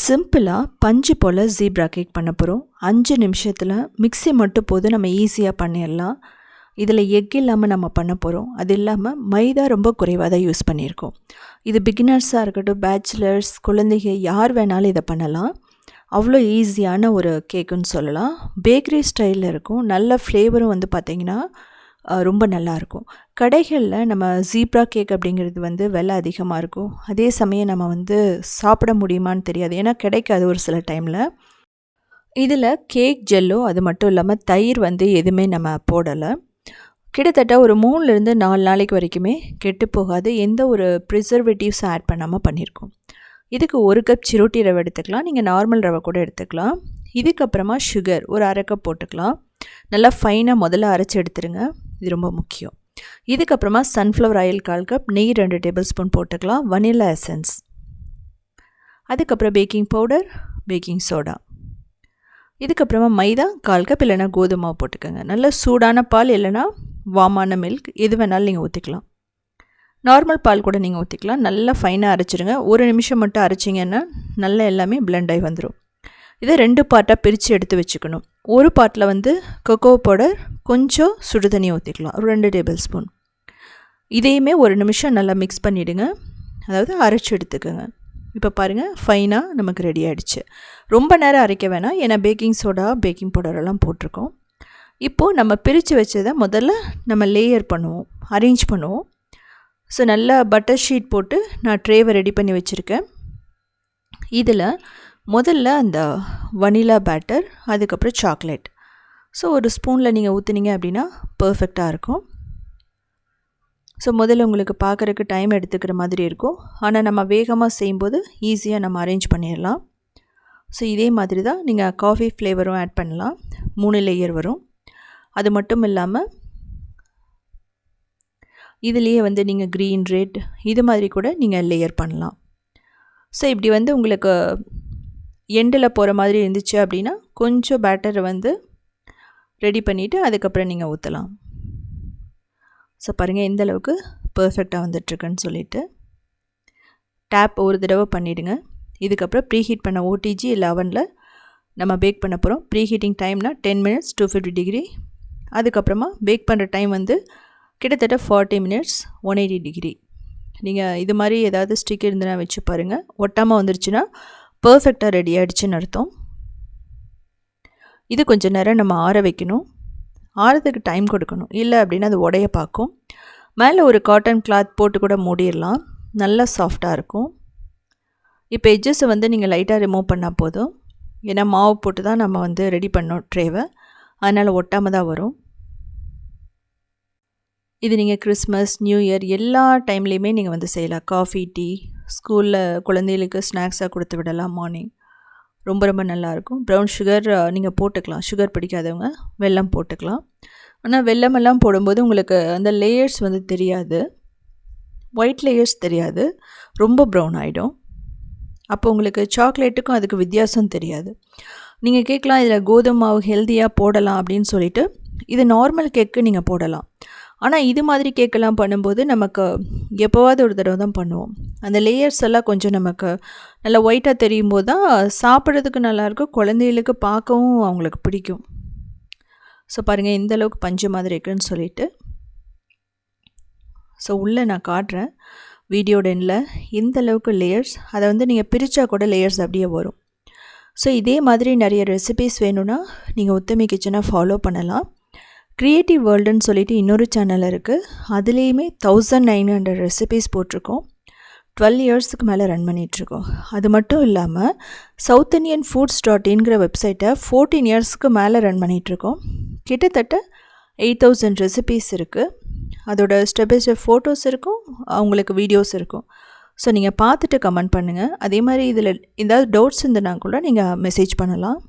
சிம்பிளாக பஞ்சு போல் zebra cake பண்ண போகிறோம் அஞ்சு நிமிஷத்தில் மிக்ஸி மட்டும் போது நம்ம ஈஸியாக பண்ணிடலாம். இதில் எக் இல்லாமல் நம்ம பண்ண போகிறோம் அது இல்லாமல் மைதா ரொம்ப குறைவாக தான் யூஸ் பண்ணியிருக்கோம். இது பிகினர்ஸாக இருக்கட்டும் பேச்சுலர்ஸ் குழந்தைங்க யார் வேணாலும் இதை பண்ணலாம். அவ்வளோ ஈஸியான ஒரு கேக்குன்னு சொல்லலாம். பேக்கரி ஸ்டைலில் இருக்கும். நல்ல ஃப்ளேவரும் வந்து பார்த்திங்கன்னா ரொம்ப நல்லாயிருக்கும் கடைகளில் நம்ம ஜீப்ரா கேக் அப்படிங்கிறது வந்து விலை அதிகமாக இருக்கும். அதே சமயம் நம்ம வந்து சாப்பிட முடியுமான்னு தெரியாது. ஏன்னா கிடைக்காது ஒரு சில டைமில். இதில் கேக் ஜெல்லோ அது மட்டும் இல்லாமல் தயிர் வந்து எதுவுமே நம்ம போடலை. கிட்டத்தட்ட ஒரு மூணுலேருந்து நாலு நாளைக்கு வரைக்குமே கெட்டு போகாது. எந்த ஒரு ப்ரிசர்வேட்டிவ்ஸ் ஆட் பண்ணாமல் பண்ணியிருக்கோம் இதுக்கு ஒரு கப் சிரோட்டி ரவை எடுத்துக்கலாம். நீங்கள் நார்மல் ரவை கூட எடுத்துக்கலாம். இதுக்கப்புறமா சுகர் ஒரு அரை கப் போட்டுக்கலாம். நல்லா ஃபைனாக முதல்ல அரைச்சி எடுத்துருங்க. இது ரொம்ப முக்கியம். இதுக்கப்புறமா சன்ஃப்ளவர் ஆயில் கால் கப் நெய் ரெண்டு டேபிள் ஸ்பூன் போட்டுக்கலாம். வனிலா எசன்ஸ் அதுக்கப்புறம் பேக்கிங் பவுடர் பேக்கிங் சோடா இதுக்கப்புறமா மைதா கால் கப் இல்லைனா கோதுமை போட்டுக்கோங்க. நல்ல சூடான பால் இல்லைனா வாமான மில்க் எது வேணாலும் நீங்கள் ஊற்றிக்கலாம் நார்மல் பால் கூட நீங்கள் ஊற்றிக்கலாம் நல்லா ஃபைனாக அரைச்சிடுங்க ஒரு நிமிஷம் மட்டும் அரைச்சிங்கன்னா நல்லா எல்லாமே பிளெண்ட் ஆகி வந்துடும் இதை ரெண்டு பார்ட்டாக பிரித்து எடுத்து வச்சுக்கணும். ஒரு பாட்டில் வந்து கொக்கோ பவுடர் கொஞ்சம் சுடு தண்ணி ஊற்றிக்கலாம் ஒரு ரெண்டு டேபிள் ஸ்பூன் இதையுமே ஒரு நிமிஷம் நல்லா மிக்ஸ் பண்ணிவிடுங்க அதாவது அரைச்சி எடுத்துக்கோங்க. இப்போ பாருங்கள் ஃபைனாக நமக்கு ரெடி ஆகிடுச்சு ரொம்ப நேரம் அரைக்க வேணாம். ஏன்னா பேக்கிங் சோடா பேக்கிங் பவுடரெல்லாம் போட்டிருக்கோம். இப்போது நம்ம பிரித்து வச்சதை முதல்ல நம்ம லேயர் பண்ணுவோம். அரேஞ்ச் பண்ணுவோம். ஸோ நல்லா பட்டர் ஷீட் போட்டு நான் ட்ரேவை ரெடி பண்ணி வச்சுருக்கேன். இதில் முதல்ல அந்த வனிலா பேட்டர் அதுக்கப்புறம் சாக்லேட் ஸோ ஒரு ஸ்பூனில் நீங்கள் ஊற்றுனீங்க அப்படின்னா பர்ஃபெக்டாக இருக்கும். ஸோ முதல்ல உங்களுக்கு பார்க்குறக்கு டைம் எடுத்துக்கிற மாதிரி இருக்கும். ஆனால் நம்ம வேகமாக செய்யும்போது ஈஸியாக நம்ம அரேஞ்ச் பண்ணிடலாம். ஸோ இதே மாதிரி தான் நீங்கள் காஃபி ஃப்ளேவரும் ஆட் பண்ணலாம். மூணு லேயர் வரும். அது மட்டும் இல்லாமல் இதுலேயே வந்து நீங்கள் க்ரீன் ரெட் இது மாதிரி கூட நீங்கள் லேயர் பண்ணலாம். ஸோ இப்படி வந்து உங்களுக்கு எண்டில் போகிற மாதிரி இருந்துச்சு அப்படின்னா கொஞ்சம் பேட்டரை வந்து ரெடி பண்ணிவிட்டு அதுக்கப்புறம் நீங்கள் ஊற்றலாம் ஸோ பாருங்கள் எந்த அளவுக்கு பர்ஃபெக்டாக வந்துட்டுருக்குன்னு சொல்லிவிட்டு டேப் ஒரு தடவை பண்ணிவிடுங்க இதுக்கப்புறம் ப்ரீ ஹீட் பண்ண ஓடிஜி லெவனில் நம்ம பேக் பண்ண போகிறோம் preheating டைம்னால் ten minutes two fifty degree அதுக்கப்புறமா பேக் பண்ணுற டைம் வந்து கிட்டத்தட்ட forty minutes one eighty degree நீங்கள் இது மாதிரி ஏதாவது ஸ்டிக் இருந்ததுன்னா வச்சு பாருங்கள் ஒட்டாமல் வந்துருச்சுன்னா பர்ஃபெக்டாக ரெடி ஆகிடுச்சின்னு அர்த்தம். இது கொஞ்சம் நேரம் நம்ம ஆற வைக்கணும். ஆறதுக்கு டைம் கொடுக்கணும். இல்லை அப்படின்னா அது உடைய பார்க்கும். மேலே ஒரு காட்டன் கிளாத் போட்டு கூட மூடிடலாம். நல்லா சாஃப்டாக இருக்கும். இப்போ எஜ்ஜஸை வந்து நீங்கள் லைட்டாக ரிமூவ் பண்ணால் போதும். ஏன்னா மாவு போட்டு தான் நம்ம வந்து ரெடி பண்ணோம் ட்ரேவை அதனால் ஒட்டாமல் தான் வரும். இது நீங்கள் கிறிஸ்மஸ் நியூ இயர் எல்லா டைம்லேயுமே நீங்கள் வந்து செய்யலாம். காஃபி டீ ஸ்கூலில் குழந்தைகளுக்கு ஸ்நாக்ஸாக கொடுத்து விடலாம் மார்னிங் ரொம்ப ரொம்ப நல்லாயிருக்கும். ப்ரௌன் சுகர் நீங்கள் போட்டுக்கலாம். சுகர் பிடிக்காதவங்க வெல்லம் போட்டுக்கலாம். ஆனால் வெள்ளமெல்லாம் போடும்போது உங்களுக்கு அந்த லேயர்ஸ் வந்து தெரியாது. ஒயிட் லேயர்ஸ் தெரியாது. ரொம்ப ப்ரௌன் ஆகிடும் அப்போ உங்களுக்கு சாக்லேட்டுக்கும் அதுக்கு வித்தியாசம் தெரியாது. நீங்கள் கேட்கலாம் இதில் கோதுமை மாவு ஹெல்த்தியாக போடலாம் அப்படின்னு சொல்லிட்டு இது நார்மல் கேக்கு நீங்கள் போடலாம். ஆனால் இது மாதிரி கேக்கெல்லாம் பண்ணும்போது நமக்கு எப்போவாவது ஒரு தடவை தான் பண்ணுவோம். அந்த லேயர்ஸ் எல்லாம் கொஞ்சம் நமக்கு நல்லா ஒயிட்டாக தெரியும் போது தான் சாப்பிட்றதுக்கு நல்லாயிருக்கும் குழந்தைகளுக்கு பார்க்கவும் அவங்களுக்கு பிடிக்கும். ஸோ பாருங்கள் இந்த அளவுக்கு பஞ்சு மாதிரி இருக்குன்னு சொல்லிட்டு. ஸோ உள்ளே நான் காட்டுறேன். வீடியோட எண்ணில் எந்த அளவுக்கு லேயர்ஸ் அதை வந்து நீங்கள் பிரித்தா கூட லேயர்ஸ் அப்படியே வரும். ஸோ இதே மாதிரி நிறைய ரெசிபீஸ் வேணும்னா நீங்கள் ஒத்துமை கிச்சனை ஃபாலோ பண்ணலாம். க்ரியேட்டிவ் வேர்ல்டுன்னு சொல்லிட்டு இன்னொரு சேனல் இருக்குது அதுலேயுமே தௌசண்ட் நைன் ஹண்ட்ரட் ரெசிபீஸ் போட்டிருக்கோம். டுவெல் இயர்ஸுக்கு மேலே ரன் பண்ணிகிட்ருக்கோம் அது மட்டும் இல்லாமல் சவுத் இண்டியன் ஃபுட்ஸ் டாட் இன்கிற வெப்சைட்டை ஃபோர்டீன் இயர்ஸ்க்கு மேலே ரன் பண்ணிகிட்ருக்கோம் கிட்டத்தட்ட எயிட் தௌசண்ட் ரெசிபீஸ் இருக்குது அதோட ஸ்டெப் பை ஸ்டெப் ஃபோட்டோஸ் இருக்கும். அவங்களுக்கு வீடியோஸ் இருக்கும். ஸோ நீங்கள் பார்த்துட்டு கமெண்ட் பண்ணுங்கள் அதே மாதிரி இதில் ஏதாவது டவுட்ஸ் இருந்ததுனா கூட நீங்கள் மெசேஜ் பண்ணலாம்.